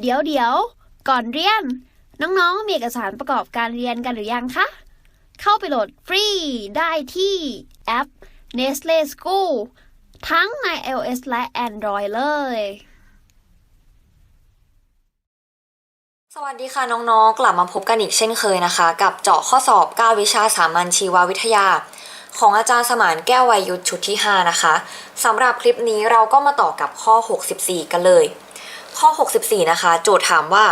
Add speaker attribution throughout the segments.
Speaker 1: เดี๋ยวเดี๋ยว ก่อนเรียน น้องๆ มีเอกสารประกอบการเรียนกันหรือยังคะ เข้าไปโหลดฟรีได้ที่แอป Nestle School ทั้งใน iOS และ Android เลย
Speaker 2: สวัสดีค่ะน้องๆ กลับมาพบกันอีกเช่นเคยนะคะ กับเจาะข้อสอบ 9 วิชาสามัญชีววิทยา ของอาจารย์สมานแก้ววัยยุทธชุดที่ 5 นะคะสำหรับคลิปนี้เราก็มาต่อกับข้อ 64 กันเลย ข้อ 64 นะคะ โจทย์ถามว่า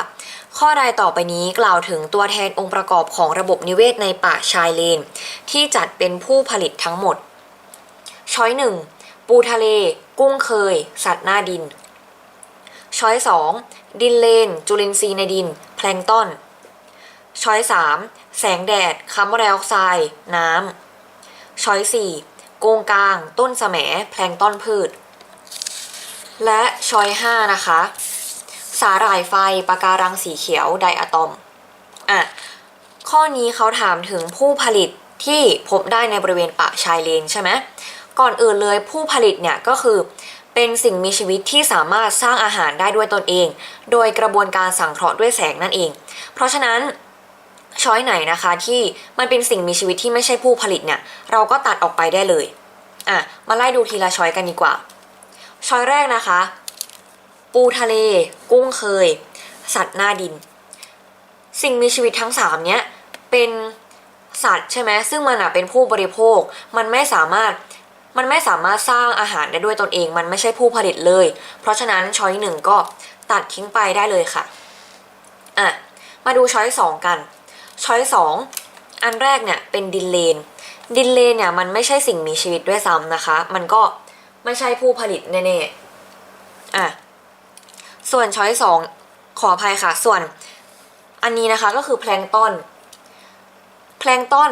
Speaker 2: ข้อใดต่อไปนี้กล่าวถึงตัวแทนองค์ประกอบของระบบนิเวศในป่าชายเลน ที่จัดเป็นผู้ผลิตทั้งหมด ช้อยหนึ่งปูทะเล กุ้งเคย สัตว์หน้าดิน ช้อยสองดินเลน จุลินทรีย์ในดิน แพลงต้นช้อยสามแสงแดดคาร์บอนไดออกไซด์น้ำ ช้อยสี่โกงกลาง ต้นแสมแพลงต้นพืช และช้อยห้านะคะ สาหร่ายไฟปะการังสีเขียวไดอะตอมอะข้อนี้เขาถามถึงผู้ผลิตที่พบได้ในบริเวณป่าชายเลนใช่ไหมก่อนอื่นเลยผู้ผลิตเนี่ยก็คือเป็นสิ่งมีชีวิตที่สามารถสร้างอาหารได้ด้วยตนเอง โดยกระบวนการสังเคราะห์ด้วยแสงนั่นเอง เพราะฉะนั้นช้อยไหนนะคะที่มันเป็นสิ่งมีชีวิตที่ไม่ใช่ผู้ผลิตเนี่ยเราก็ตัดออกไปได้เลยอะมาไล่ดูทีละช้อยกันดีกว่า ช้อยแรกนะคะ ปูทะเล กุ้งเคย สัตว์หน้าดิน สิ่งมีชีวิตทั้งสามเนี้ยเป็นสัตว์ใช่ไหมซึ่งมันอะเป็นผู้บริโภค มันไม่สามารถมันไม่สามารถสร้างอาหารได้ด้วยตนเอง มันไม่ใช่ผู้ผลิตเลย เพราะฉะนั้นช้อยหนึ่งก็ตัดทิ้งไปได้เลยค่ะอะมาดูช้อยสองกันช้อยสองอันแรกเนี่ยเป็นดินเลน ดินเลนเนี่ยมันไม่ใช่สิ่งมีชีวิตด้วยซ้ำนะคะ มันก็ไม่ใช่ผู้ผลิตแน่ๆอะ ส่วนช้อยสองขออภัยค่ะ ส่วนอันนี้นะคะก็คือแพลงต้นแพลงต้น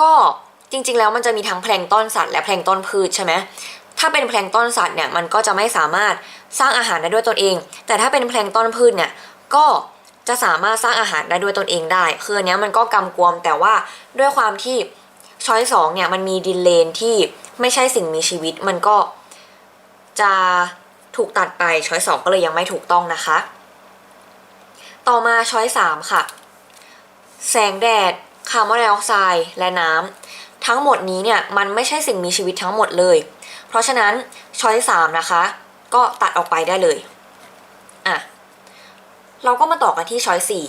Speaker 2: ก็จริงๆ แล้วมันจะมีทั้งแพลงต้นสัตว์และแพลงต้นพืชใช่ไหมถ้าเป็นแพลงต้นสัตว์เนี่ยมันก็จะไม่สามารถสร้างอาหารได้ด้วยตนเอง แต่ถ้าเป็นแพลงต้นพืชเนี่ยก็จะสามารถสร้างอาหารได้ด้วยตนเองได้ คืออันเนี้ยมันก็กำกวมแต่ว่าด้วยความที่ช้อยสองเนี่ยมันมีดินเลนที่ไม่ใช่สิ่งมีชีวิต มันก็จะ ถูกตัดไปช้อยสองก็เลยยังไม่ถูกต้องนะคะ ต่อมาช้อยสามค่ะ แสงแดดคาร์บอนไดออกไซด์และน้ำทั้งหมดนี้เนี่ยมันไม่ใช่สิ่งมีชีวิตทั้งหมดเลย เพราะฉะนั้นช้อยสามนะคะ ก็ตัดออกไปได้เลยอะเราก็มาต่อกันที่ช้อยสี่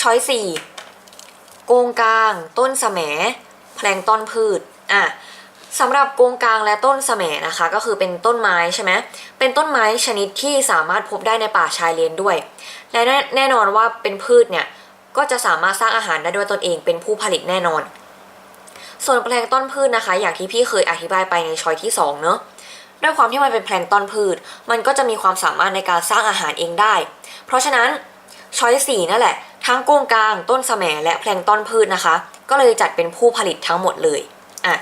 Speaker 2: ช้อยสี่โกงกลาง ต้นแสมแพลงต้นพืชอะ สำหรับโกงกลางและต้นแสมนะคะ ก็คือเป็นต้นไม้ใช่ไหมเป็นต้นไม้ชนิดที่สามารถพบได้ในป่าชายเลนด้วย และแน่แน่นอนว่าเป็นพืชเนี่ยก็จะสามารถสร้างอาหารได้ด้วยตนเองเป็นผู้ผลิตแน่นอน ส่วนแพลงต้นพืชนะคะ อย่างที่พี่เคยอธิบายไปในช้อยที่2เนอะด้วยความที่มันเป็นแพลงต้นพืช มันก็จะมีความสามารถในการสร้างอาหารเองได้ เพราะฉะนั้นช้อยสี่นั่นแหละ ทั้งกุ้งกลาง ต้นแสมและแพลงต้นพืชนะคะ ก็เลยจัดเป็นผู้ผลิตทั้งหมดเลยอะ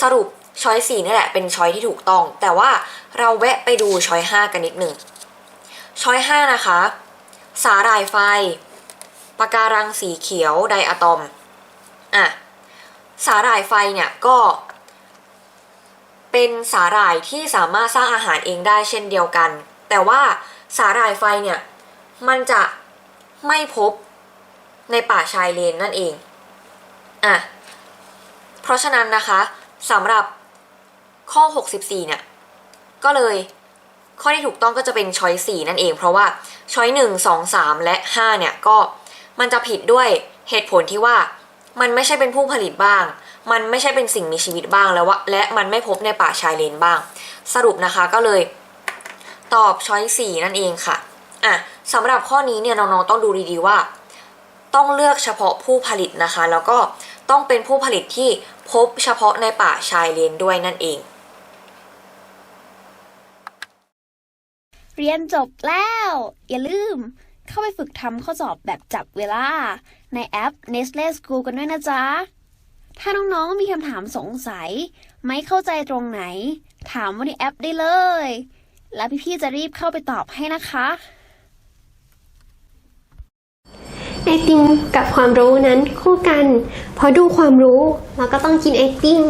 Speaker 2: สรุปช้อยสี่นี่แหละเป็นช้อยที่ถูกต้อง แต่ว่าเราแวะไปดูช้อยห้ากันนิดหนึ่งช้อยห้านะคะ สาหร่ายไฟปะการังสีเขียวไดอะตอมอะสาหร่ายไฟเนี่ยก็เป็นสาหร่ายที่สามารถสร้างอาหารเองได้เช่นเดียวกัน แต่ว่าสาหร่ายไฟเนี่ยมันจะไม่พบในป่าชายเลนนั่นเองอะเพราะฉะนั้นนะคะ สำหรับข้อ 64 เนี่ย ก็เลยข้อที่ถูกต้องก็จะเป็นช้อย4นั่นเอง เพราะว่าช้อย1 2 3 และ 5 เนี่ย ก็มันจะผิดด้วยเหตุผลที่ว่ามันไม่ใช่เป็นผู้ผลิตบ้าง มันไม่ใช่เป็นสิ่งมีชีวิตบ้างแล้วว่าและมันไม่พบในป่าชายเลนบ้าง สรุปนะคะก็เลยตอบช้อย4นั่นเองค่ะอะสำหรับข้อนี้เนี่ยน้องๆต้องดูดีๆว่า ต้องเลือกเฉพาะผู้ผลิตนะคะ แล้วก็ ต้องเป็นผู้ผลิตที่พบเฉพาะในป่าชายเลนด้วยนั่นเอง
Speaker 1: เรียนจบแล้ว อย่าลืม เข้าไปฝึกทำข้อสอบแบบจับเวลา ในแอป Nestle School กันด้วยนะจ๊ะ ถ้าน้องๆมีคำถามสงสัย ไม่เข้าใจตรงไหน ถามว่าในแอปได้เลย แล้วพี่ๆจะรีบเข้าไปตอบให้นะคะ
Speaker 3: ไอติมกับความรู้นั้นคู่กันพอดูความรู้เราก็ต้องกินไอติม